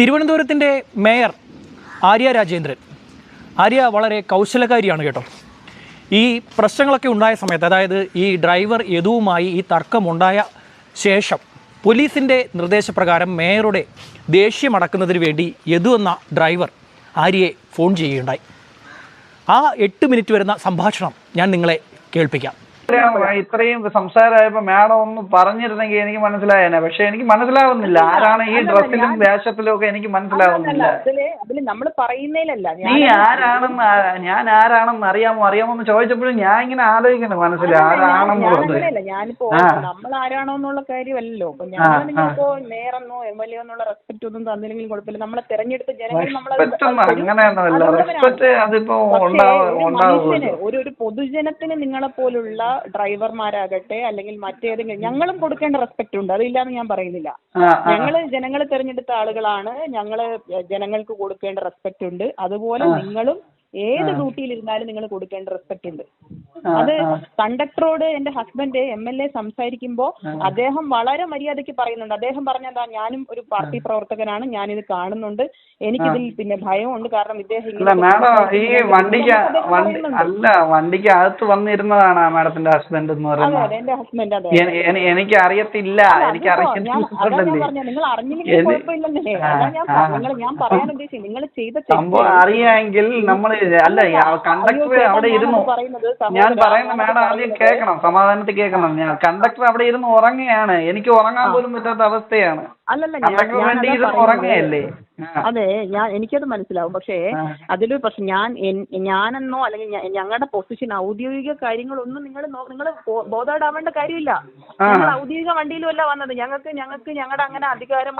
തിരുവനന്തപുരത്തിന്റെ mayor Arya Rajendran. Arya വളരെ കൗശലകാരിയാണ് കേട്ടോ. ഈ പ്രശ്നങ്ങളൊക്കെ ഉണ്ടായ സമയത്ത് അതായത് ഈ ഡ്രൈവർ യദുവുമായി ഈ തർക്കമുണ്ടായ ശേഷം പോലീസിന്റെ നിർദ്ദേശപ്രകാരം മേയറുടെ ദേഷ്യമടക്കുന്നതിന് വേണ്ടി യദു എന്ന ഡ്രൈവർ ആര്യയെ ഫോൺ ചെയ്യുകയുണ്ടായി. ആ എട്ട് മിനിറ്റ് വരുന്ന സംഭാഷണം ഞാൻ നിങ്ങളെ കേൾപ്പിക്കാം. ഇത്രയും- ഇത്രയും സംസാരമായപ്പോ മാഡം ഒന്ന് പറഞ്ഞിരുന്നെങ്കിൽ എനിക്ക് മനസ്സിലായേനെ. പക്ഷെ എനിക്ക് മനസ്സിലാവുന്നില്ല. ആരാണ് ഈ ഡ്രസ്സിലും വേഷത്തിലും ഒക്കെ എനിക്ക് മനസ്സിലാവുന്നില്ല. നമ്മൾ പറയുന്നതിലല്ല നീ ആരാണെന്ന് ഞാൻ ആരാണെന്ന് അറിയാമോ? അറിയാമോ എന്ന് ചോദിച്ചപ്പോഴും ഞാൻ ഇങ്ങനെ ആലോചിക്കുന്നു മനസ്സിൽ ആരാണെന്നുള്ളത് ഞാനിപ്പോ നമ്മൾ ആരാണോ എന്നുള്ള കാര്യമല്ലല്ലോ. ഞാൻ ആ. നിങ്ങളിപ്പോ നേരെന്നോ എം എൽ എ എന്നുള്ള റെസ്പെക്ട് ഒന്നും കുഴപ്പമില്ല. നമ്മളെ തെരഞ്ഞെടുത്ത ജനങ്ങൾ നമ്മളെ ഒരു പൊതുജനത്തിന് നിങ്ങളെ പോലുള്ള ഡ്രൈവർമാരാകട്ടെ അല്ലെങ്കിൽ മറ്റേതെങ്കിലും ഞങ്ങളും കൊടുക്കേണ്ട റെസ്പെക്ട് ഉണ്ട്. അതില്ലാന്ന് ഞാൻ പറയുന്നില്ല. ഞങ്ങൾ ജനങ്ങൾ തെരഞ്ഞെടുത്ത ആളുകളാണ്. ഞങ്ങൾ ജനങ്ങൾക്ക് കൊടുക്കേണ്ട റെസ്പെക്ട് ഉണ്ട്. അതുപോലെ നിങ്ങളും ഏത് ഡ്യൂട്ടിയിൽ ഇരുന്നാലും നിങ്ങൾ കൊടുക്കേണ്ട റെസ്പെക്ട് ഉണ്ട്. അത്. കണ്ടക്ടറോട് എന്റെ ഹസ്ബൻഡ് എം എൽ എ സംസാരിക്കുമ്പോ അദ്ദേഹം വളരെ മര്യാദയ്ക്ക് പറയുന്നുണ്ട്. അദ്ദേഹം പറഞ്ഞെന്താ ഞാനും ഒരു പാർട്ടി പ്രവർത്തകനാണ് ഞാൻ ഇത് കാണുന്നുണ്ട് എനിക്കിതിൽ പിന്നെ ഭയമുണ്ട്. കാരണം ഇദ്ദേഹം ഈ വണ്ടിക്ക് വണ്ടി അല്ല വണ്ടിക്ക് അകത്ത് വന്നിരുന്നതാണ് മാഡത്തിന്റെ ഹസ്ബൻഡ് എന്ന് പറയുന്നത്? എന്റെ ഹസ്ബൻഡ് അതെ എനിക്ക് അറിയത്തില്ല എനിക്ക് നിങ്ങൾ അറിഞ്ഞില്ലെങ്കിൽ കുഴപ്പമില്ലെന്നേ. ഞാൻ പറയാൻ ഉദ്ദേശിച്ചത് നിങ്ങൾ ചെയ്ത സംഭവം അറിയാമെങ്കിൽ നമ്മൾ അല്ല കണ്ടക്ടർ അവിടെ ഇരുന്നു. ഞാൻ പറയുന്നത് പറയുന്ന മാഡം ആദ്യം കേൾക്കണം സമാധാനത്തിൽ കേൾക്കണം. ഞാൻ കണ്ടക്ടർ അവിടെ ഇരുന്ന് ഉറങ്ങുകയാണ്. എനിക്ക് ഉറങ്ങാൻ പോലും പറ്റാത്ത അവസ്ഥയാണ്. അല്ലല്ല ഞാൻ. അതെ ഞാൻ എനിക്കത് മനസ്സിലാവും. പക്ഷേ. അതിലൊരു പക്ഷെ ഞാൻ ഞാനെന്നോ അല്ലെങ്കിൽ ഞങ്ങളുടെ പൊസിഷൻ ഔദ്യോഗിക കാര്യങ്ങളൊന്നും നിങ്ങൾ നിങ്ങൾ ബോധേഡാവേണ്ട കാര്യമില്ല. ഞങ്ങൾ നിങ്ങൾ ഔദ്യോഗിക വണ്ടിയിലുമല്ല വന്നത്. ഞങ്ങൾക്ക് ഞങ്ങൾക്ക് ഞങ്ങളുടെ അങ്ങനെ അധികാരം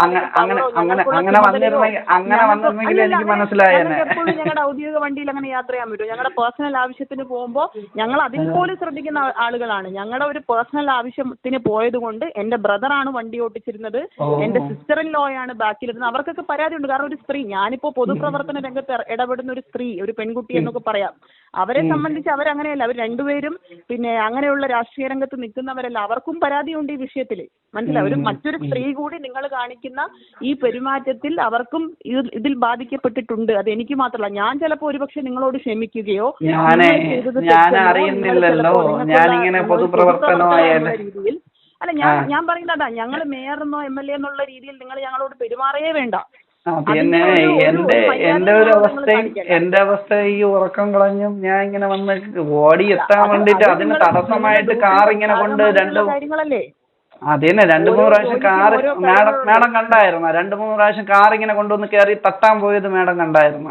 എപ്പോഴും ഞങ്ങളുടെ ഔദ്യോഗിക വണ്ടിയിൽ അങ്ങനെ യാത്ര ചെയ്യാൻ പറ്റും. ഞങ്ങളുടെ പേഴ്സണൽ ആവശ്യത്തിന് പോകുമ്പോൾ ഞങ്ങൾ അതിൽ പോലും ശ്രദ്ധിക്കുന്ന ആളുകളാണ്. ഞങ്ങളുടെ ഒരു പേഴ്സണൽ ആവശ്യത്തിന് പോയത് കൊണ്ട് എന്റെ ബ്രദറാണ് വണ്ടി ഓടിച്ചിരുന്നത് എന്റെ സിസ്റ്റർ ഇൻ ലോ ആണ് ബാക്കിലിരുന്നത് അവർക്കൊക്കെ പരാതി ഉണ്ട് കാരണം ഒരു സ്ത്രീ ഞാനിപ്പോ പൊതുപ്രവർത്തന രംഗത്ത് ഇട- ഇടപെടുന്ന ഒരു സ്ത്രീ ഒരു പെൺകുട്ടി എന്നൊക്കെ പറയാം. അവരെ സംബന്ധിച്ച് അവരങ്ങനെയല്ല. അവർ രണ്ടുപേരും പിന്നെ അങ്ങനെയുള്ള രാഷ്ട്രീയ രംഗത്ത് നിൽക്കുന്നവരല്ല. അവർക്കും പരാതിയുണ്ട് ഈ വിഷയത്തിൽ മനസ്സിലായി? ഒരു മറ്റൊരു സ്ത്രീ കൂടി നിങ്ങൾ കാണിക്കുന്ന ഈ പെരുമാറ്റത്തിൽ അവർക്കും ഇതിൽ ബാധിക്കപ്പെട്ടിട്ടുണ്ട്. അത് എനിക്ക് മാത്രമല്ല. ഞാൻ ചിലപ്പോൾ ഒരുപക്ഷെ നിങ്ങളോട് ക്ഷമിക്കുകയോ ഞാൻ അറിയുന്നില്ലല്ലോ ഞാൻ ഇങ്ങനെ പൊതുപ്രവർത്തനമായ രീതിയിൽ അല്ല ഞാൻ ഞാൻ പറയുന്നത് അതാ ഞങ്ങൾ മേയറെന്നോ എം എൽ എ എന്നുള്ള രീതിയിൽ നിങ്ങൾ ഞങ്ങളോട് പെരുമാറേ വേണ്ട. പിന്നെ എന്റെ എന്റെ ഒരു അവസ്ഥയും എന്റെ അവസ്ഥ ഈ ഉറക്കം കളഞ്ഞും ഞാൻ ഇങ്ങനെ വന്ന് ഓടി എത്താൻ വേണ്ടിട്ട് അത് അതിന് തടസ്സമായിട്ട് കാർ ഇങ്ങനെ കൊണ്ട് രണ്ട് അത് തന്നെ രണ്ട് മൂന്ന് പ്രാവശ്യം കാർ മാഡം മാഡം കണ്ടായിരുന്ന? രണ്ട് മൂന്ന് പ്രാവശ്യം കാർ ഇങ്ങനെ കൊണ്ടുവന്ന് കയറി തട്ടാൻ പോയത് മാഡം കണ്ടായിരുന്ന?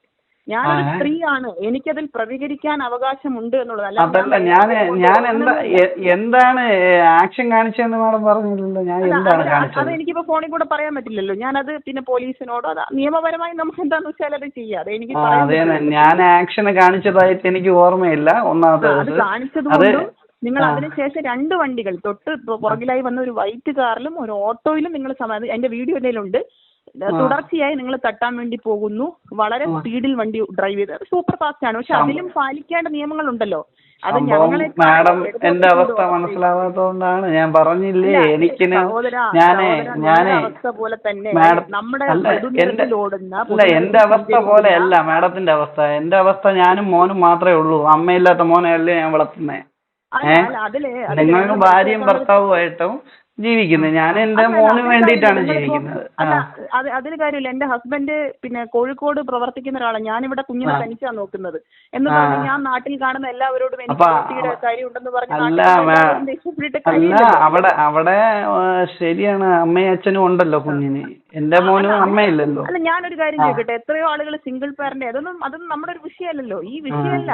ഞാനൊരു. സ്ത്രീയാണ്. എനിക്കതിൽ പ്രതികരിക്കാൻ അവകാശമുണ്ട് എന്നുള്ളത്. അല്ലാതെ അതല്ല ഞാൻ ഞാൻ എന്താ എന്താണ് ആക്ഷൻ കാണിച്ചതെന്ന് മാഡം പറഞ്ഞില്ലല്ലോ ഞാൻ എന്താണ് അത് അത് കാണിച്ചത്? എനിക്കിപ്പോ ഫോണിൽ കൂടെ പറയാൻ പറ്റില്ലല്ലോ. ഞാനത് പിന്നെ പോലീസിനോടോ അതാ നിയമപരമായി നമുക്ക് എന്താന്ന് വെച്ചാൽ അത് ചെയ്യാം. അത് എനിക്ക് അതെ ഞാൻ ആക്ഷൻ കാണിച്ചതായിട്ട് എനിക്ക് ഓർമ്മയില്ല ഒന്നാമത്തെ ആ, അത് ദിവസം. കാണിച്ചത് നിങ്ങൾ. അതിനുശേഷം രണ്ട് വണ്ടികൾ തൊട്ട് പുറകിലായി വന്ന ഒരു വൈറ്റ് കാറിലും ഒരു ഓട്ടോയിലും നിങ്ങൾ സമാധി എന്റെ വീഡിയോ എന്തെങ്കിലുണ്ട് തുടർച്ചയായി നിങ്ങൾ തട്ടാൻ വേണ്ടി പോകുന്നു. വളരെ സ്പീഡിൽ വണ്ടി ഡ്രൈവ് ചെയ്ത്. സൂപ്പർ ഫാസ്റ്റ് ആണ്. പക്ഷെ അതിലും പാലിക്കേണ്ട നിയമങ്ങളുണ്ടല്ലോ. അത് ഞങ്ങളെ മാഡം എന്റെ അവസ്ഥ. മനസ്സിലാവാത്തതുകൊണ്ടാണ് ഞാൻ പറഞ്ഞില്ലേ എനിക്ക് ഞാൻ സഹോദരാ, ഞാനേ സഹോദരാ, ഞാനേ. നമ്മുടെ അവസ്ഥ പോലെ തന്നെ നമ്മുടെ അല്ല എന്റെ അവസ്ഥ പോലെ അല്ല മാഡത്തിന്റെ അവസ്ഥ. എന്റെ അവസ്ഥ ഞാനും മോനും മാത്രമേ ഉള്ളൂ. അമ്മയില്ലാത്ത മോനെയല്ലേ ഞാൻ വളർത്തുന്നേ? ഏഹ് നിങ്ങളും നിങ്ങൾക്ക് ഭാര്യയും ഭർത്താവുമായിട്ടും ജീവിക്കുന്നത് ഞാൻ എന്റെ മോന് വേണ്ടിയിട്ടാണ് ജീവിക്കുന്നത്. അത് അതിന് കാര്യമില്ല. എന്റെ ഹസ്ബൻഡ് പിന്നെ കോഴിക്കോട് പ്രവർത്തിക്കുന്ന ഒരാളാണ് ഇവിടെ കുഞ്ഞിനെ തനിച്ചാണ് നോക്കുന്നത്. എന്ന് പറഞ്ഞ് ഞാൻ നാട്ടിൽ കാണുന്ന എല്ലാവരോടും എനിക്ക് കുട്ടിയുടെ കാര്യം ഉണ്ടെന്ന് പറഞ്ഞ്. അവിടെ അവിടെ ശരിയാണ്. അമ്മയും അച്ഛനും ഉണ്ടല്ലോ കുഞ്ഞിന്. എന്റെ മോനും അമ്മയില്ലല്ലോ. അല്ല ഞാനൊരു കാര്യം ചോദിക്കട്ടെ? എത്രയോ ആളുകൾ സിംഗിൾ പാരന്റ് അതൊന്നും അതൊന്നും നമ്മുടെ ഒരു വിഷയമല്ലല്ലോ. ഈ വിഷയമല്ല.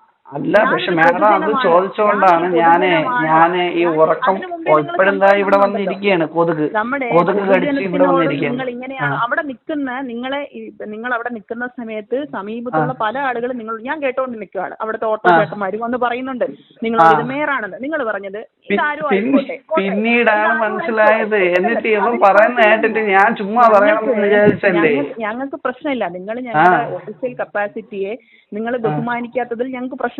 അല്ല പക്ഷെ മാഡം അത്. ചോദിച്ചുകൊണ്ടാണ് ഞാൻ ഞാൻ ഈ ഉറക്കം ഇപ്പോഴെന്താ ഇവിടെ. വന്നിരിക്കുകയാണ് കൊതുക്. നമ്മുടെ കൊതുക് കടിച്ച് ഇവിടെ വന്നിരിക്കുകയാണ് നിങ്ങൾ ഇങ്ങനെയാണ് അവിടെ നിൽക്കുന്ന നിങ്ങളെ ഈ- നിങ്ങൾ അവിടെ നിൽക്കുന്ന സമയത്ത് സമീപത്തുള്ള പല ആളുകളും നിങ്ങൾ ഞാൻ കേട്ടോണ്ട് നിൽക്കുകയാണ് അവിടുത്തെ ഓട്ടോ ചേട്ടന്മാര് വന്ന് പറയുന്നുണ്ട്. നിങ്ങൾ മേറാണെന്ന് നിങ്ങൾ പറഞ്ഞത് ഇതാരും പിന്നി- ആയിക്കോട്ടെ. കോട്ടെ. പിന്നീടാണ് ഇതാരും മനസ്സിലായത്. ആയിക്കോട്ടെ. എന്നിട്ട് ഇവൻ അതിന് പറയുന്ന. കേട്ടിട്ട് ഞാൻ ചുമ്മാ പറയണമെന്ന് വിചാരിച്ചല്ലേ? ഞങ്ങ- ഞങ്ങൾക്ക് പ്രശ്നമില്ല. നിങ്ങൾ ഞങ്ങളുടെ ഒഫീഷ്യൽ കപ്പാസിറ്റിയെ നിങ്ങൾ ബഹുമാനിക്കാത്തതിൽ ഞങ്ങൾക്ക് പ്രശ്നമില്ല.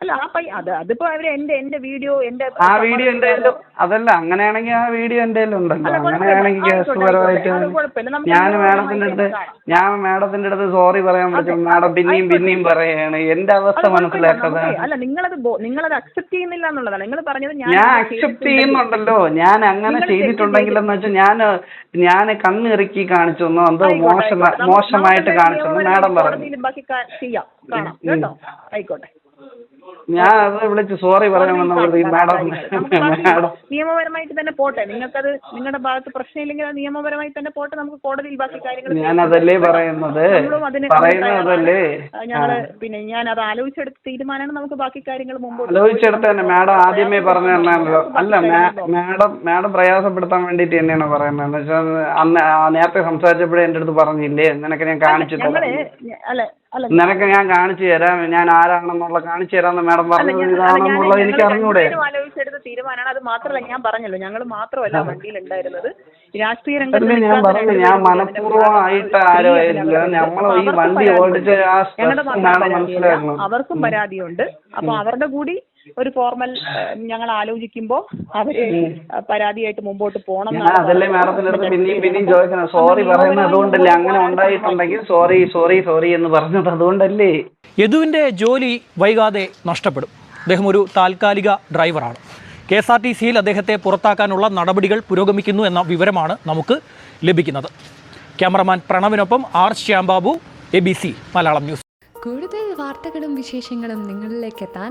അല്ല ആ പയ്യ അത് അതിപ്പോ അവർ എന്റെ എന്റെ വീഡിയോ എന്റെ ആ വീഡിയോ എന്റെ അതല്ല അങ്ങനെയാണെങ്കിൽ ആ വീഡിയോ എന്റെ ഉണ്ടല്ലോ. അങ്ങനെയാണെങ്കിൽ കേസുപരമായിട്ട് ഞാൻ മാഡത്തിന്റെ അടുത്ത്. ഞാൻ മാഡത്തിന്റെ അടുത്ത് സോറി പറയാൻ പറ്റും. മാഡം പിന്നെയും പിന്നെയും പറയാണ്. എന്റെ അവസ്ഥ. മനസ്സിലാക്കാതെ. അല്ല നിങ്ങളത് നിങ്ങളത് അക്സെപ്റ്റ് ചെയ്യുന്നില്ല എന്നുള്ളതാണ്. നിങ്ങൾ പറഞ്ഞത് ഞാൻ അക്സെപ്റ്റ് ചെയ്യുന്നുണ്ടല്ലോ. ഞാൻ അങ്ങനെ ചെയ്തിട്ടുണ്ടെങ്കിലെന്ന് വെച്ചാൽ ഞാൻ ഞാൻ കണ്ണിറുക്കി കാണിച്ചു എന്നോ എന്തോ മോശം മോശമായിട്ട് കാണിച്ചു മാഡം പറഞ്ഞു. ബാക്കി ചെയ്യാം. കാണാം. കേട്ടോ? ആയിക്കോട്ടെ. ഞാൻ അത് വിളിച്ച് സോറി പറയാൻ മാഡം മാഡം നിയമപരമായിട്ട് തന്നെ പോട്ടെ. നിങ്ങൾക്കത് നിങ്ങളുടെ ഭാഗത്ത് പ്രശ്നമില്ലെങ്കിൽ അത് നിയമപരമായി തന്നെ പോട്ടെ. നമുക്ക് കോടതിയിൽ ബാക്കി കാര്യങ്ങൾ ഞാൻ അതല്ലേ പറയുന്നത്. നമ്മളും അതിന് പറയുന്നതല്ലേ. ഞങ്ങൾ പിന്നെ ഞാൻ അത് ആലോചിച്ചെടുത്ത തീരുമാനമാണ് നമുക്ക് ബാക്കി കാര്യങ്ങൾ മുമ്പോട്ട് ആലോചിച്ചെടുത്ത് തന്നെ. മാഡം ആദ്യമേ പറഞ്ഞു തന്നാണല്ലോ അല്ല മാഡം മാഡം പ്രയാസപ്പെടുത്താൻ വേണ്ടിയിട്ട് തന്നെയാണ് പറയുന്നത്. എന്ന് വെച്ചാൽ അന്ന് നേരത്തെ സംസാരിച്ചപ്പോഴേ എന്റെ അടുത്ത് പറഞ്ഞില്ലേ? നിനക്ക് ഞാൻ കാണിച്ചു ഞങ്ങൾ അല്ല അല്ല നിനക്ക് ഞാൻ കാണിച്ചു തരാം ഞാൻ ആരാണെന്നുള്ള കാണിച്ചു തരാമെന്ന് മാഡം പറഞ്ഞു. ഞാൻ- അല്ല, ഇതാണെന്നുള്ളത് ഞങ്ങൾ എനിക്ക് അറിഞ്ഞൂടെ. രണ്ടുപേരും ആലോചിച്ചെടുത്ത തീരുമാനമാണ്. അത് മാത്രമല്ല ഞാൻ പറഞ്ഞല്ലോ ഞങ്ങൾ മാത്രമല്ല വണ്ടിയിൽ ഉണ്ടായിരുന്നത് രാഷ്ട്രീയ രംഗത്ത് ഞാൻ നിൽക്കാത്ത പറഞ്ഞു ഞാൻ മനഃപൂർവമായിട്ട്. ആരോ ആയിരുന്നില്ല നമ്മൾ ഈ അവർക്കും വണ്ടി പരാതിയുണ്ട്. ഓടിച്ച് ആ ഞങ്ങളുടെ സ്ട്രെസ് മാത്രം മാഡം പരാതിയല്ല. മനസ്സിലാക്കണം. അവർക്കും പരാതിയുണ്ട്. അപ്പൊ അവരുടെ കൂടി ഒരു ഫോർമൽ ഞങ്ങൾ ആലോചിക്കുമ്പോൾ അവർ പരാതിയായിട്ട് മുമ്പോട്ട് പോകണം അതല്ലേ മാഡത്തിന്റെ അടുത്ത് പിന്നെയും പിന്നെയും ചോദിക്കുന്നത്. സോറി പറയുന്നത് അതുകൊണ്ടല്ലേ അങ്ങനെ ഉണ്ടായിട്ടുണ്ടെങ്കിൽ സോറി സോറി സോറി എന്ന് പറഞ്ഞത് അതുകൊണ്ടല്ലേ. യദുവിന്റെ ജോലി വൈകാതെ നഷ്ടപ്പെടും. അദ്ദേഹം ഒരു താൽക്കാലിക ഡ്രൈവറാണ്. കെ എസ് ആർ ടി സിയിൽ അദ്ദേഹത്തെ പുറത്താക്കാനുള്ള നടപടികൾ പുരോഗമിക്കുന്നു എന്ന വിവരമാണ് നമുക്ക് ലഭിക്കുന്നത്. Cameraman പ്രണവിനൊപ്പം R Shyambabu A B C Malayalam news. കൂടുതൽ വാർത്തകളും വിശേഷങ്ങളും നിങ്ങളിലേക്ക് എത്താൻ